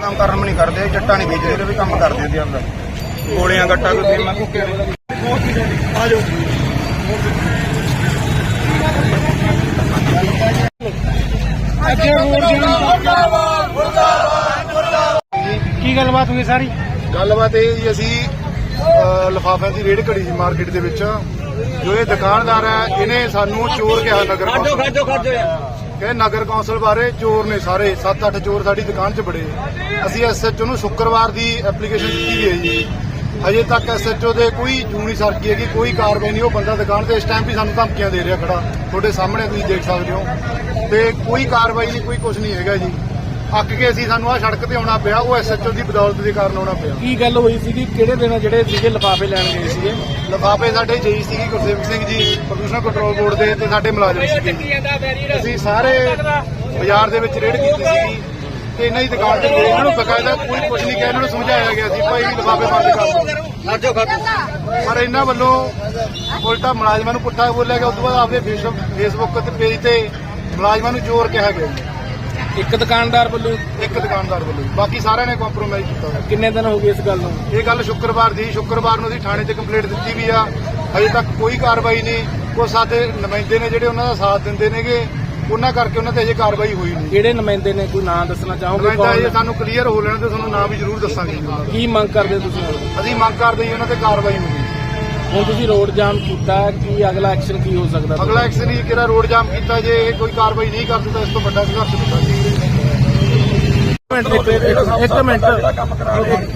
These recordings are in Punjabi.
ਕੰਮ ਕਰਨ ਵੀ ਨਹੀਂ ਕਰਦੇ ਜੱਟਾਂ ਨਹੀਂ ਵੇਚਦੇ ਇਹਦੇ ਵੀ ਕੰਮ ਕਰਦੇ ਉਹਦੇ ਅੰਦਰ। ਗੋਲੀਆਂ ਗੱਟਾ ਕੋਈ ਫੇਮਾ ਕੁੱਕੇ ਆ ਜਾਓ ਕੀ ਗੱਲਬਾਤ ਹੋਈ ਸਾਰੀ? ਗੱਲਬਾਤ ਇਹ ਜੀ ਅਸੀਂ ਲਿਫਾਫਿਆਂ ਦੀ ਰੇਡ ਘੜੀ ਸੀ ਮਾਰਕੀਟ ਦੇ ਵਿੱਚ। ਜੋ ਇਹ ਦੁਕਾਨਦਾਰ ਹੈ ਇਹਨੇ ਸਾਨੂੰ ਚੋਰ ਕਿਹਾ ਨਗਰ ਕੌਂਸਲ ਖਾਜੋ ਖਾਜੋ ਕਿ ਨਗਰ ਕੌਂਸਲ ਬਾਰੇ ਚੋਰ ਨੇ ਸਾਰੇ 7-8 ਚੋਰ ਸਾਡੀ ਦੁਕਾਨ 'ਚ ਬੜੇ। ਅਸੀਂ ਐਸਐਚਓ ਨੂੰ ਸ਼ੁੱਕਰਵਾਰ ਦੀ ਐਪਲੀਕੇਸ਼ਨ ਦਿੱਤੀ ਹੈ ਜੀ। ਹਜੇ ਤੱਕ ਐਸਐਚਓ ਦੇ ਕੋਈ ਜੂਨੀ ਸਰਕੀ ਹੈਗੀ, ਕੋਈ ਕਾਰਵਾਈ ਨਹੀਂ। ਉਹ ਬੰਦਾ ਦੁਕਾਨ ਤੇ ਇਸ ਟਾਈਮ ਵੀ ਸਾਨੂੰ ਧਮਕੀਆਂ ਦੇ ਰਿਹਾ ਖੜਾ। ਤੁਹਾਡੇ ਸਾਹਮਣੇ ਤੁਸੀਂ ਦੇਖ ਸਕਦੇ ਹੋ। ਤੇ ਕੋਈ ਕਾਰਵਾਈ ਨਹੀਂ, ਕੋਈ ਕੁਝ ਨਹੀਂ ਹੈਗਾ ਜੀ। ਅੱਕ ਕੇ ਅਸੀਂ ਸਾਨੂੰ ਆ ਸੜਕ ਤੇ ਆਉਣਾ ਪਿਆ। ਉਹ ਐਸਐਚਓ ਦੀ ਬਦੌਲਤ ਦੇ ਕਾਰਨ ਆਉਣਾ ਪਿਆ। ਕੀ ਗੱਲ ਹੋਈ ਸੀਗੀ? ਕਿਹੜੇ ਦਿਨ ਜਿਹੜੇ ਸੀਗੇ? ਲਿਫਾਫੇ ਲੈਣ ਗਏ ਸੀਗੇ? ਲਿਫਾਫੇ ਸਾਡੇ ਜਈ ਸੀਗੀ ਗੁਰਸੇਵਕ ਸਿੰਘ ਜੀ ਪ੍ਰਦੂਸ਼ਣ ਕੰਟਰੋਲ ਬੋਰਡ ਦੇ ਤੇ ਸਾਡੇ ਮੁਲਾਜ਼ਮ ਸੀਗੇ। ਅਸੀਂ ਸਾਰੇ ਬਾਜ਼ਾਰ ਦੇ ਵਿੱਚ ਰੇਡ ਕੀਤੀ ਸੀਗੀ ਤੇ ਇਹਨਾਂ ਦੀ ਦੁਕਾਨ ਤੇ ਗਏ ਇਹਨਾਂ ਨੂੰ ਬਕਾਇਦਾ ਕੋਈ ਕੁਝ ਨਹੀਂ ਕਿਹਾ ਇਹਨਾਂ ਨੂੰ ਸਮਝਾਇਆ ਗਿਆ ਸੀ ਭਾਈ ਵੀ ਲਿਫਾਫੇ ਬੰਦ ਕਰ ਦਿਓ। ਪਰ ਇਹਨਾਂ ਵੱਲੋਂ ਉਲਟਾ ਮੁਲਾਜ਼ਮਾਂ ਨੂੰ ਪੁੱਠਾ ਬੋਲਿਆ ਗਿਆ ਉਸ ਤੋਂ ਬਾਅਦ ਆਪਦੇ ਫੇਸਬੁੱਕ ਤੇ ਪੇਜ ਤੇ ਮੁਲਾਜ਼ਮਾਂ ਨੂੰ ਚੋਰ ਕਿਹਾ ਗਿਆ। ਇੱਕ ਦੁਕਾਨਦਾਰ ਵੱਲੋਂ ਇੱਕ ਦੁਕਾਨਦਾਰ ਵੱਲੋਂ ਬਾਕੀ ਸਾਰਿਆਂ ਨੇ ਕੰਪਰੋਮਾਈਜ਼ ਕੀਤਾ ਹੋਇਆ। ਕਿੰਨੇ ਦਿਨ ਹੋ ਗਏ ਇਸ ਗੱਲ ਨੂੰ? ਇਹ ਗੱਲ ਸ਼ੁੱਕਰਵਾਰ ਦੀ ਸ਼ੁੱਕਰਵਾਰ ਨੂੰ ਅਸੀਂ ਥਾਣੇ 'ਚ ਕੰਪਲੇਂਟ ਦਿੱਤੀ ਵੀ ਆ। ਹਜੇ ਤੱਕ ਕੋਈ ਕਾਰਵਾਈ ਨਹੀਂ। ਉਹ ਸਾਡੇ ਨੁਮਾਇੰਦੇ ਨੇ ਜਿਹੜੇ ਉਹਨਾਂ ਦਾ ਸਾਥ ਦਿੰਦੇ ਨੇਗੇ ਉਹਨਾਂ ਕਰਕੇ ਉਹਨਾਂ ਤੇ ਅਜੇ ਕਾਰਵਾਈ ਹੋਈ ਨਹੀਂ। ਕਿਹੜੇ ਨੁਮਾਇੰਦੇ ਨੇ? ਕੋਈ ਨਾਂ ਦੱਸਣਾ ਚਾਹੋਗੇ? ਨੁਮਾਇੰਦਾ ਇਹ ਸਾਨੂੰ ਕਲੀਅਰ ਹੋ ਲੈਣ ਤੇ ਤੁਹਾਨੂੰ ਨਾਂ ਵੀ ਜ਼ਰੂਰ ਦੱਸਾਂਗੇ। ਕੀ ਮੰਗ ਕਰਦੇ ਤੁਸੀਂ? ਅਸੀਂ ਮੰਗ ਕਰਦੇ ਜੀ ਉਹਨਾਂ ਤੇ ਕਾਰਵਾਈ ਹੋਣੀ ਹੁਣ ਤੁਸੀਂ ਰੋਡ ਜਾਮ ਕੀਤਾ ਕੀ ਅਗਲਾ ਐਕਸ਼ਨ ਕੀ ਹੋ ਸਕਦਾ ਅਗਲਾ ਐਕਸ਼ਨ ਹੀ ਕਿਹੜਾ ਰੋਡ ਜਾਮ ਕੀਤਾ ਜੇ ਇਹ ਕੋਈ ਕਾਰਵਾਈ ਨਹੀਂ ਕਰਦੇ ਤਾਂ ਇਸ ਤੋਂ ਵੱਡਾ ਸੰਘਰਸ਼ ਹੁੰਦਾ ਮਿੰਟ ਇੱਕ ਮਿੰਟ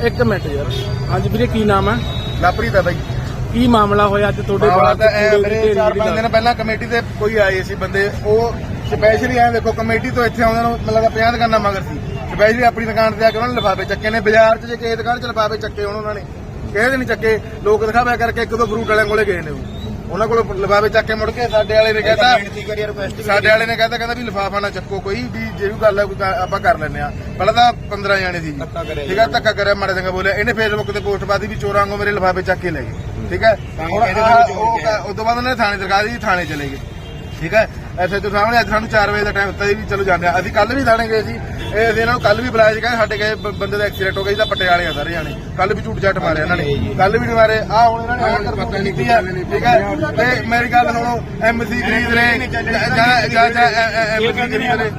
ਇੱਕ- ਮਿੰਟ। ਯਾਰ। ਹਾਂਜੀ ਵੀਰੇ ਕੀ ਨਾਮ ਹੈ? ਲਾਪਰੀ ਦਾ ਬਾਈ। ਕੀ ਮਾਮਲਾ ਹੋਇਆ ਅੱਜ ਤੁਹਾਡੇ ਮਾਮਲਾ ਬਾਹਰ ਤਾਂ ਇਹ ਕੂੜੇ ਦੀ ਮੇਰੇ ਚਾਰ ਪੰਜ? ਦਿਨ ਪਹਿਲਾਂ ਕਮੇਟੀ ਤੇ ਕੋਈ ਆਏ ਸੀ ਬੰਦੇ। ਉਹ ਸਪੈਸ਼ਲੀ ਆਏ ਦੇਖੋ ਕਮੇਟੀ ਤੋਂ ਇੱਥੇ ਆਉਂਦੇ ਨੂੰ ਮਤਲਬ 50 ਦੁਕਾਨਾਂ ਮਗਰ ਸੀ। ਸਪੈਸ਼ਲੀ ਆਪਣੀ ਦੁਕਾਨ ਤੇ ਆ ਕੇ ਉਹਨਾਂ ਨੇ ਲਿਫਾਫੇ ਚੱਕੇ ਨੇ। ਬਾਜ਼ਾਰ 'ਚ ਜੇ ਕਿਸੇ ਦੁਕਾਨ 'ਚ ਲਿਫਾਫੇ ਚੱਕੇ ਹੋਣ ਉਹਨਾਂ ਨੇ। ਕਿਸੇ ਦੇ ਨਹੀਂ ਚੱਕੇ ਲੋਕ ਦਿਖਾਵਾ ਕਰਕੇ ਇੱਕ ਦੋ ਫਰੂਟ ਵਾਲਿਆਂ ਕੋਲੇ ਗਏ ਨੇ ਉਹ। ਉਹਨਾਂ ਕੋਲ ਲਿਫਾਫੇ ਚੱਕ ਕੇ ਮੁੜ ਕੇ ਸਾਡੇ ਵਾਲੇ ਨੇ ਕਹਿੰਦਾ ਸਾਡੇ ਵਾਲੇ ਨੇ ਕਹਿੰਦਾ ਕਹਿੰਦਾ ਵੀ ਲਿਫਾਫਾ ਨਾ ਚੱਕੋ ਕੋਈ ਵੀ ਜੇ ਵੀ ਗੱਲ ਹੈ ਕੋਈ ਆਪਾਂ ਕਰ ਲੈਂਦੇ ਆ। ਪਹਿਲਾਂ ਤਾਂ 15 ਜਾਣੇ ਸੀ ਜੀ। ਠੀਕ ਹੈ ਧੱਕਾ ਕਰਿਆ ਮਾੜੇ ਚੰਗਾ ਬੋਲਿਆ। ਇਹਨੇ ਫੇਸਬੁੱਕ ਤੇ ਪੋਸਟ ਪਾਤੀ ਵੀ ਚੋਰਾਂ ਵਾਂਗੂ ਮੇਰੇ ਲਿਫਾਫੇ ਚੱਕ ਕੇ ਲੈ ਗਏ। ਠੀਕ ਹੈ ਹੁਣ ਉਸ ਤੋਂ ਬਾਅਦ ਉਹਨੇ ਥਾਣੇ ਦਰਖਾਸਤ ਦਿੱਤੀ ਥਾਣੇ ਚਲੇ ਗਏ। ਠੀਕ ਹੈ ਐਸੇ ਤੋਂ ਸਾਹਮਣੇ ਅੱਜ ਸਾਨੂੰ 4 ਵਜੇ ਦਾ ਟਾਈਮ ਦਿੱਤਾ ਸੀ ਵੀ ਚਲੋ ਜਾਂਦੇ ਆ। ਅਸੀਂ ਕੱਲ ਵੀ ਥਾਣੇ ਗਏ ਸੀ। ਇਹ ਅਸੀਂ ਇਹਨਾਂ ਨੂੰ ਕੱਲ ਵੀ ਬੁਲਾਇਆ ਸੀ ਕਹਿੰਦੇ ਸਾਡੇ ਬ- ਬੰਦੇ ਦਾ ਐਕਸੀਡੈਂਟ ਹੋ ਗਿਆ ਤਾਂ ਪਟਿਆਲੇ ਆ ਸਾਰੇ ਜਾਣੇ। ਕੱਲ ਵੀ ਝੂਠ ਝਾਟ ਮਾਰਿਆ ਇਹਨਾਂ ਨੇ। ਕੱਲ ਵੀ ਨਹੀਂ ਮਾਰੇ। ਆ ਹੁਣ ਇਹਨਾਂ ਨੇ ਆਹ ਕਰਤੂਤ ਕੀਤੀ ਆ ਠੀਕ ਹੈ? ਤੇ ਮੇਰੀ ਗੱਲ ਸੁਣੋ ਐਮਸੀ ਖਰੀਦ ਰਹੇ। ਜਾਂ ਜਾਂ ਜਾਂ ਐਮਸੀ ਖਰੀਦ ਰਹੇ।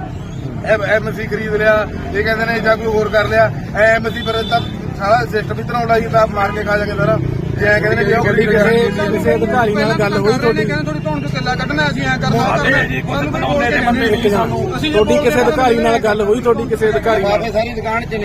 ਐਮਸੀ ਖਰੀਦ ਲਿਆ। ਇਹ ਕਹਿੰਦੇ ਨੇ ਜਾਂ ਕੋਈ ਹੋਰ ਕਰ ਲਿਆ। ਐਮਸੀ ਪਰ ਤਾਂ ਸਾਰਾ ਸਿਸਟਮ ਹੀ ਧਰਾਉਣਾ ਜੀ ਤਾਂ ਮਾਰ ਕੇ ਖਾ ਜਾਗੇ ਸਾਰਾ। ਜੇ ਐਂ ਕਹਿੰਦੇ ਨੇ ਜੇ ਉਹ ਕਿਸੇ ਅਧਿਕਾਰੀ ਨਾਲ ਗੱਲ ਹੋਈ ਤੁਹਾਡੀ। ਥੋੜੀ ਧੌਣ ਤੋਂ ਕਿੱਲਾ ਕੱਢਣਾ ਅਸੀਂ ਐ ਕਰਨਾ ਕਰਨਾ। ਸਾਨੂੰ ਕੋਈ ਬੋਲ ਕੇ ਮਿੰਟ। ਤੁਹਾਡੀ ਕਿਸੇ ਅਧਿਕਾਰੀ ਨਾਲ ਗੱਲ ਹੋਈ ਤੁਹਾਡੀ ਕਿਸੇ ਅਧਿਕਾਰੀ ਨਾਲ? ਸਾਰੀ ਦੁਕਾਨ ਚ